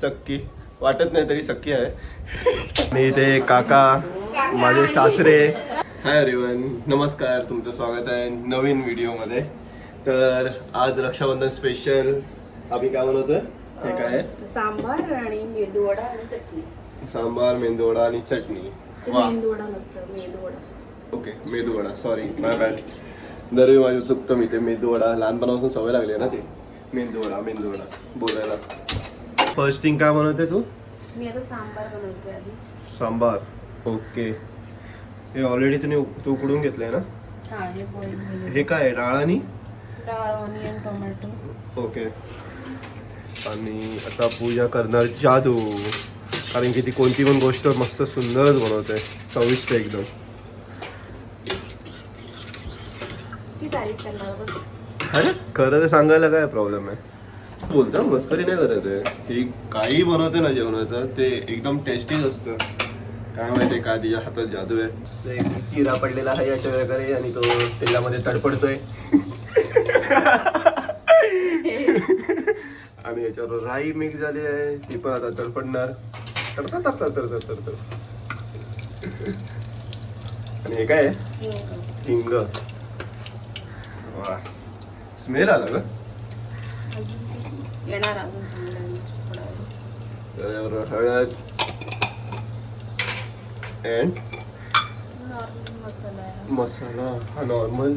सक्की. वाटत नाही तरी सक्की आहे. आणि इथे काका माझे सासरे. हाय एव्हरीवन नमस्कार. तुमचं स्वागत आहे नवीन व्हिडिओमध्ये. तर आज रक्षाबंधन स्पेशल आम्ही काय बनवतोय? हे काय आहे? सांबार आणि मेदूवडा आणि चटणी. सांबार मेंदूवडा आणि चटणी. मेंदूवडा नसतं medu vada okay medu vada. Sorry my bad दरवेळी माझं चुकतं मी ते मेदूवडा. लहानपणापासून सवय लागली आहे ना ते. मेंदूवडा मेंदूवडा. बोलायला. फर्स्ट थिंग काय बनवते तू? मी आता सांबार बनवते आधी. सांबार. ओके हे ऑलरेडी तुम्ही तू उकडून घेतलंय ना? हा हे हे काय आहे? डाळ आणि? डाळ ऑनियन टोमॅटो ओके आणि आता पूजा करणार जादू. कारण की ती कोणती पण गोष्ट मस्त सुंदरच बनवते. चविष्ट एकदम. ती तारीख करणार बस. अरे खरं तर सांगायला काय प्रॉब्लेम आहे? बोलतो मस्करी नाही करत आहे. ती काही बनवते ना जेवणाचं ते एकदम टेस्टीच असतं. काय माहिती का तिच्या हातात जादू आहे. किरा पडलेला आहे याच्या वगैरे आणि तो तेलामध्ये तडपडतोय आणि याच्यावर राई मिक्स झाली आहे. ती पण आता तडपडणार तडतड तडतड आणि हे काय आहे? हिंग. वा स्मेल आला का अजून येणार अजून चांगलं हळद. अँड मसाला हा normal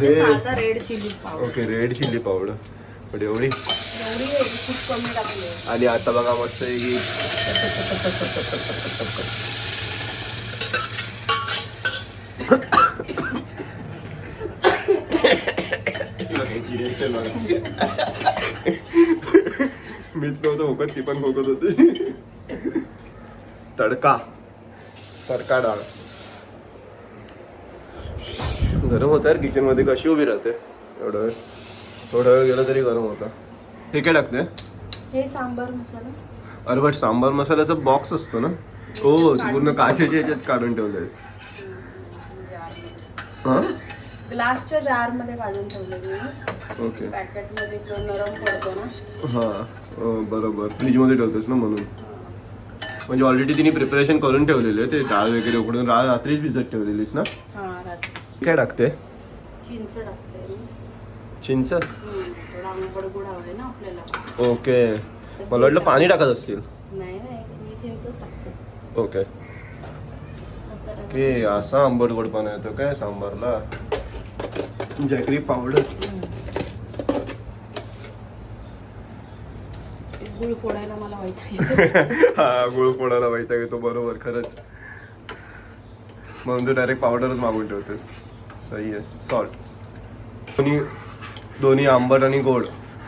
red chilli powder okay red chilli powder पण एवढी. आणि आता बघा मस्त की मीच नव्हतं खोकत ती पण खोकत होती. तडका. तडका डाळ. गरम होत यार किचनमध्ये कशी उभी राहते? एवढं वेळ. थोडा वेळ गेला तरी गरम होता. हे काय टाकते हे सांबार मसाला. अरे बट सांबार मसाल्याचा बॉक्स असतो ना? हो तू पूर्ण काचेच्या याच्यात काढून ठेवलंयस हा? ग्लासच्या जारमध्ये काढून ठेवले मी ओके. पॅकेटमध्ये जो नरम पडतो ना. हा अं, बरोबर. फ्रीजमध्ये ठेवतोस ना म्हणून. म्हणजे ऑलरेडी तिने प्रिपरेशन करून ठेवलेले ते डाळ वगैरे उकडून रा रात्रीच भिजत ठेवलेलीस ना? हा रात्री. काय टाकते? चिंच टाकते मी. चिंच? हम्म, थोडा आंबट गुड हवाय ना आपल्याला. ओके. मला वाटलं पाणी टाकत असतील. नाही नाही मी चिंचच टाकते. ओके. ओके असा आंबट गोडपणा येतो काय सांबारला? जॅगरी पावडर गुळ फोडायला मला हा गुळ फोडायला माहिती आहे तो बरोबर खरंच. म्हणून तू डायरेक्ट पावडरच मागून ठेवतेस. सही आहे. सॉल्ट दोन्ही दोन्ही आंबट आणि गोड.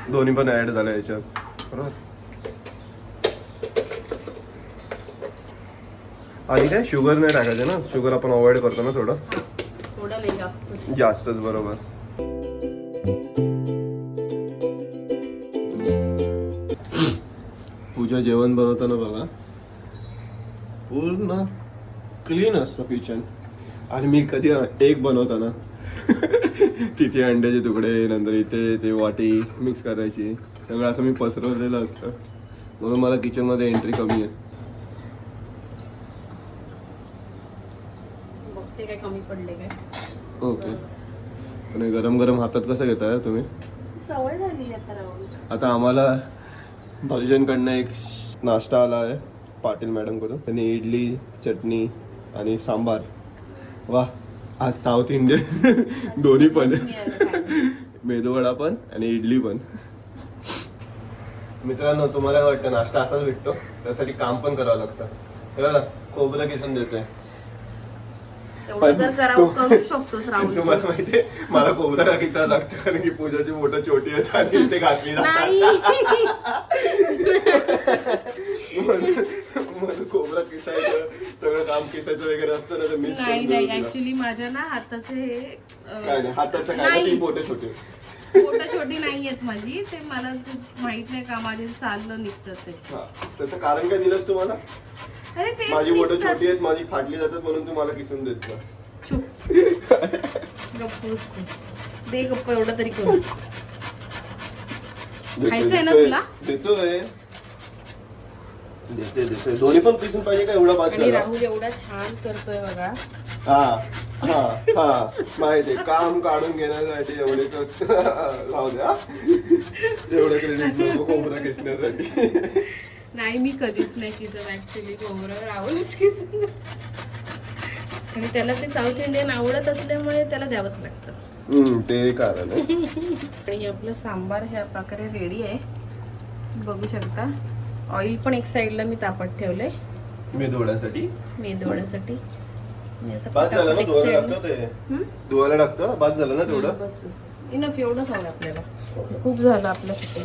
दोन्ही पण ऍड झालं याच्यात. बरोबर? आणि काय? शुगर नाही टाकायचं ना? शुगर आपण अवॉइड करतो ना थोडं? नाही जास्त. जास्तच बरोबर. पूजा जेवण बनवताना बघा. पूर्ण क्लीन असतं किचन आणि मी कधी एक बनवताना तिथे अंड्याचे तुकडे नंतर इथे ते वाटी मिक्स करायची. सगळं असं मी पसरवलेलं असतं. म्हणून मला किचनमध्ये एंट्री कमी आहे. कमी पडले काय ओके. आणि गरम गरम हातात कसं घेताय तुम्ही? सवय झाली आता राहून आता आम्हाला भाऊजींकडनं एक नाश्ता आला आहे पाटील मॅडमकडून. त्यांनी इडली चटणी आणि सांबार. वा आज साऊथ इंडियन. दोन्ही पण. मी आलं खायला. मेदूवडा पण आणि इडली पण. मित्रांनो तुम्हाला काय वाटतं? नाश्ता असाच भेटतो? त्यासाठी काम पण करावं लागतं. हे बघा खोबरं किसून देतोय. तेवढं जर करावं करू शकतोस राहुल. तुम्हाला माहितीये मला खोबरं का किसायला लागतं कारण की पूजाची मोठं छोटी आहे आणि इथे घातली जातात. नाही. म्हणून म्हणून खोबरं किसायचं सगळं काम किसायचं वगैरे असतं ना तर मीच नाही. ऍक्च्युली माझ्या ना हाताचे हे अं, काय नाही हाताचं काय नाही. ती बोटे छोटे छोटी नाही आहेत माझी ते मला ते माहीत नाही का माझे साल निघतात हा त्याचं कारण काय दिलंस तुम्हाला अरे ते माझी बोटं छोटी आहेत माझी फाटली जातात म्हणून तू मला किसून देत ना गप्पूस दे गप्प एवढं तरी करू. खायचं आहे ना देतोय, तुला? देतोय. देते देते दोन्ही पण पिसून पाहिजे का? एवढा बाद आणि झाला. राहुल एवढा छान करतोय बघा. हा हा हा. माहिती काम काढून घेण्यासाठी एवढे क- राहू द्या एवढं क्रेडिट नको खोबरं खेचण्यासाठी नाही मी कधीच नाही किचन ऍक्च्युली खोबरं राहुलच किचन आणि त्याला ते साऊथ इंडियन आवडत असल्यामुळे त्याला द्यावंच लागतं. हम्म, ते कारण आहे. आणि आपलं सांबार ह्या प्रकारे रेडी आहे. बघू शकता. ऑइल पण एक साईडला मी तापत ठेवलंय. मेदोड्यासाठी मेदवड्यासाठी आणि आता झालं ना एक धुवायला side ला- टाकतं ते? हम्म? धुवायला टाकतं बाद झालं ना तेवढं? बस बस बस. इनफ एवढंच हवं आपल्याला. खूप झालं आपल्यासाठी.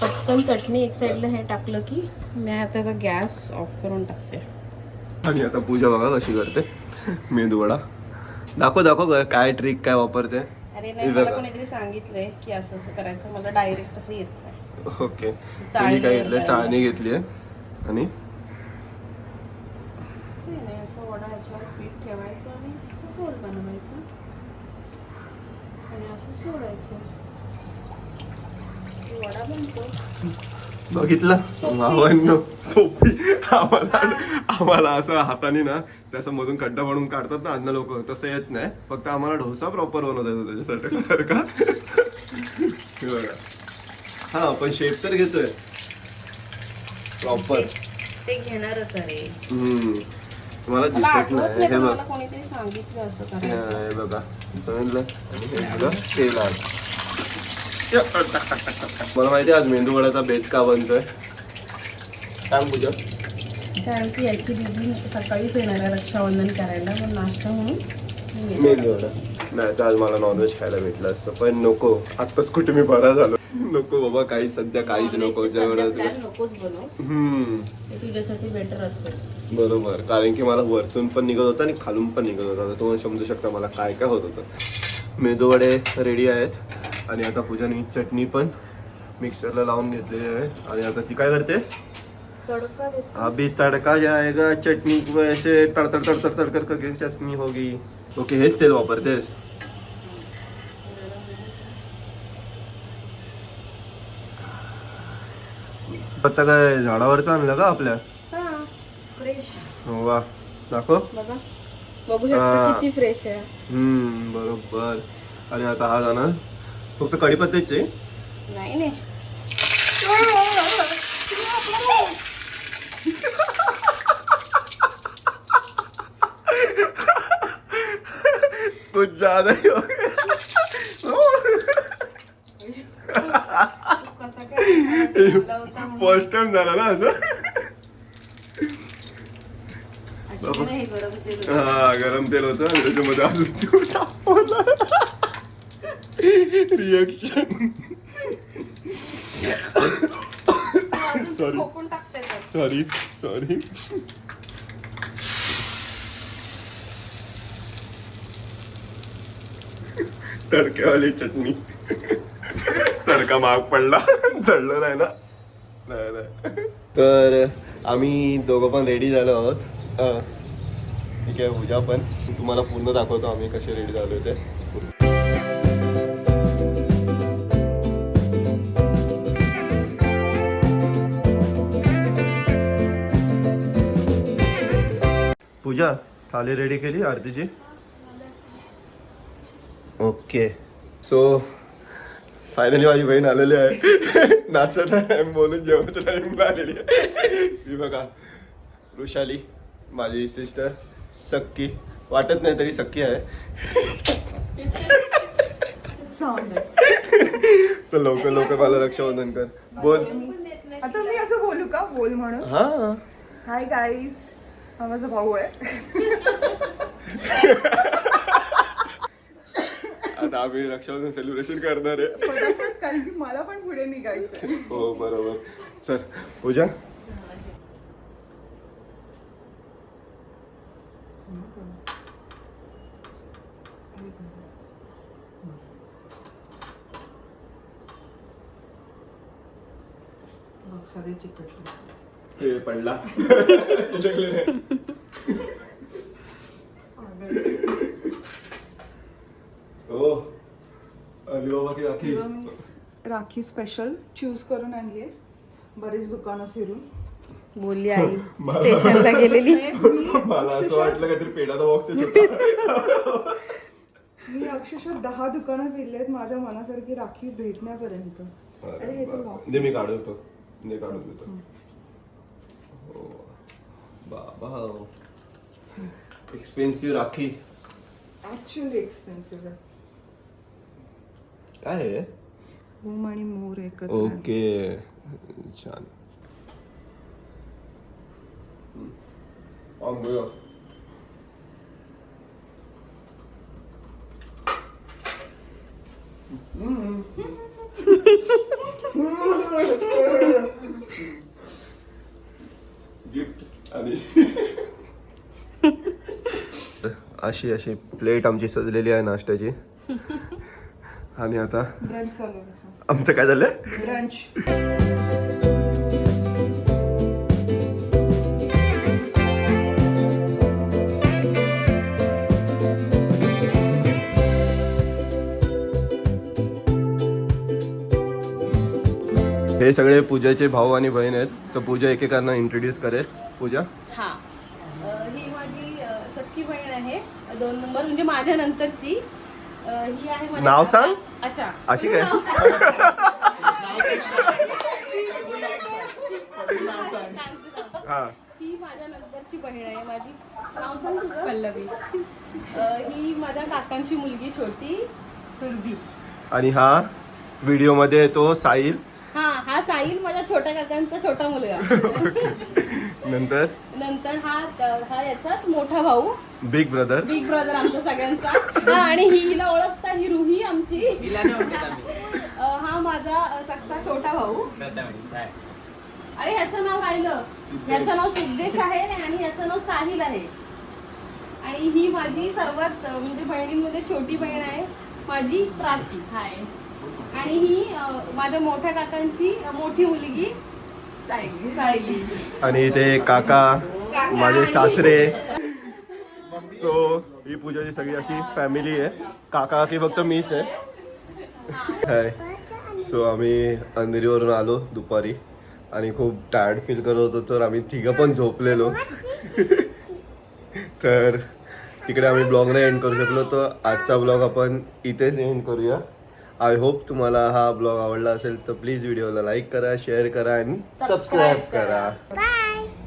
पटकन चटणी एक साईडला हे टाकलं की मी आता गॅस ऑफ करून टाकते. आणि आता पूजा बघा कशी करते. मेदूवडा. दाखव दाखव काय ट्रिक काय वापरते. अरे नाही मला. कोणीतरी सांगितलंय की असं असं करायचं मला डायरेक्ट असं येत नाही. ओके. काय घेतलं वगैरे. चाळणी घेतली आहे आणि असं वडा ह्याच्यावर पीठ ठेवायचं आणि असं गोल बनवायचं. आणि असं सोडायचं. वडा बनतो बघितलं? सोपी. भावांनो सोपी. आम्हाला आम्हाला असं हाताने ना त्याचं मधून खड्डा पडून काढतात ना अन्न लोक. तसं येत नाही. फक्त आम्हाला डोसा प्रॉपर बनवता येतो त्याच्यासाठी तर का? हे बघा. हा पण शेप तर घेतोय. प्रॉपर ते घेणारच अरे हम्म. तुम्हाला मला दिसत नाही. हे बघ. कोणीतरी सांगितलं असं करायचं. हे बघा. समजलं आणि हे दिलं तेलात. या, मला माहिती आहे आज मेंदू वड्याचा बेत का बनतोय. सांग पूजा. कारण की याची दिदी सकाळीच येणार आहे रक्षाबंधन करायला मग नाश्ता म्हणून. मेंदू वडा नाही तर आज मला नॉनव्हेज खायला भेटलं असतं. पण नको आत्ताच कुठे मी बरा झालो. नको बाबा काही सध्या काहीच नको तुझ्यासाठी बेटर असतं. बरोबर. कारण की मला वरतून पण निघत होतं आणि खालून पण निघत होतं. आता तुम्हाला समजू शकता मला काय काय होत होतं. मेदूवडे रेडी आहेत. आणि आता पूजाने चटणी पण मिक्सरला लावून घेतलेली आहे. आणि आता ती काय करते? अभी तड़का जाएगा चटनी ऐसे तड़तड़ तड़तड़ तड़कर करके चटनी होगी. ओके हेच तेल वापरतेस. पत्ता काय झाडावरचा आणलं का आपल्या? फ्रेश वा दाखव. बघा. बघू शकता किती फ्रेश आहे. हम्म बरोबर. आणि आता हा जाणार. फक्त कढीपत्त्याची नाही नाही कुछ ज्यादा ही हो. फर्स्ट टाइम झाला ना असं गरम तेल होतं. हा गरम तेल होतं आणि त्याच्यामध्ये अजून रिएक्शन Sorry. खोकून टाकते सॉरी सॉरी तडक्यावाली चटणी. तडका माग पडला. चढलं नाही ना. नाही नाही. तर आम्ही दोघं पण रेडी झालो आहोत. ठीक आहे पूजा पण. तुम्हाला पूर्ण दाखवतो आम्ही कसे रेडी झालो ते पूजा थाली रेडी केली आरतीची. ओके सो फायनली माझी बहीण आलेली आहे. नाचायचा टाइम बोलून जेवणाच्या टाइमला आलेली आहे. ही बघा वृषाली माझी सिस्टर सक्की. वाटत नाही तरी सक्की आहे. चल लवकर लवकर मला रक्षाबंधन कर. बोल. आता मी असं बोलू का? बोल म्हणून. हा. हाय गाईज हा माझा भाऊ आहे. आता आम्ही रक्षाबंधन सेलिब्रेशन करणार आहे. फटाफट कारण की मला पण पुढे निघायचं हो बरोबर. चल पूजा. सगळे चिकटले. हे पडला. हो. अली बाबा की राखी? राखी स्पेशल चूज करून आणली आहे बरीच दुकानं फिरून. बोलली आई स्टेशनला गेलेली. मी मला असं अक्षरशः वाटलं काहीतरी पेढाचा बॉक्स होता मी अक्षरशः दहा दुकानं फिरली आहेत माझ्या मनासारखी राखी भेटण्यापर्यंत. अरे हे तर मी काढवतो दे काढून देतो हो. बाबा एक्सपेन्सिव्ह राखी ऍक्च्युअली एक्सपेन्सिव्ह आहे काय आहे होम आणि मोर एकत्र ओके छान गो गिफ्ट आणि अशी अशी प्लेट आमची सजलेली आहे नाश्त्याची. आणि आता ब्रंच चालू आहे. आमचं काय झालं हे सगळे पूजाचे भाऊ आणि बहीण आहेत. तर पूजा एकेकांना इंट्रोड्यूस करेल. पूजा? हा. ही माझी सख्खी बहीण आहे. दोन नंबर म्हणजे माझ्या नंतरची. ही आहे नाव सांग. अच्छा. अशी काय? सांगते नाव. हा. ही माझ्या नंतरची बहीण आहे. माझी नाव सांग तुझं. पल्लवी. ही माझ्या काकांची मुलगी छोटी सुरभी. आणि हा व्हिडिओमध्ये तो साहिल. साहिल माझ्या छोट्या काकांचा छोटा मुलगा. नंतर? नंतर हा हा याचाच मोठा भाऊ. बिग ब्रदर बिग ब्रदर आमचा सगळ्यांचा. हा आणि ही हिला ओळखता ही रुही आमची. अ, हा माझा सक्का छोटा भाऊ. अरे ह्याचं नाव राहिलं. ह्याचं नाव सिद्धेश आहे आणि ह्याचं नाव साहिल आहे. आणि ही माझी सर्वात अ, म्हणजे बहिणींमध्ये छोटी बहीण आहे माझी प्राची. हाय. आणि ही माझ्या मोठ्या काकांची मोठी मुलगी सायली. सायली. आणि इथे काका माझे सासरे. सो ही पूजाची सगळी अशी फॅमिली आहे. काका की फक्त मीच आहे. हाय सो आम्ही अंधेरीवरून आलो दुपारी. आणि खूप टायर्ड फील करत होतो तर आम्ही तिघं पण झोपलेलो. तर तिकडे आम्ही ब्लॉग नाही एंड करू शकलो तर आजचा ब्लॉग आपण इथेच एंड करूया. आय होप तुम्हाला हा ब्लॉग आवडला असेल तर प्लीज व्हिडिओला लाईक करा शेअर करा आणि सबस्क्राईब करा.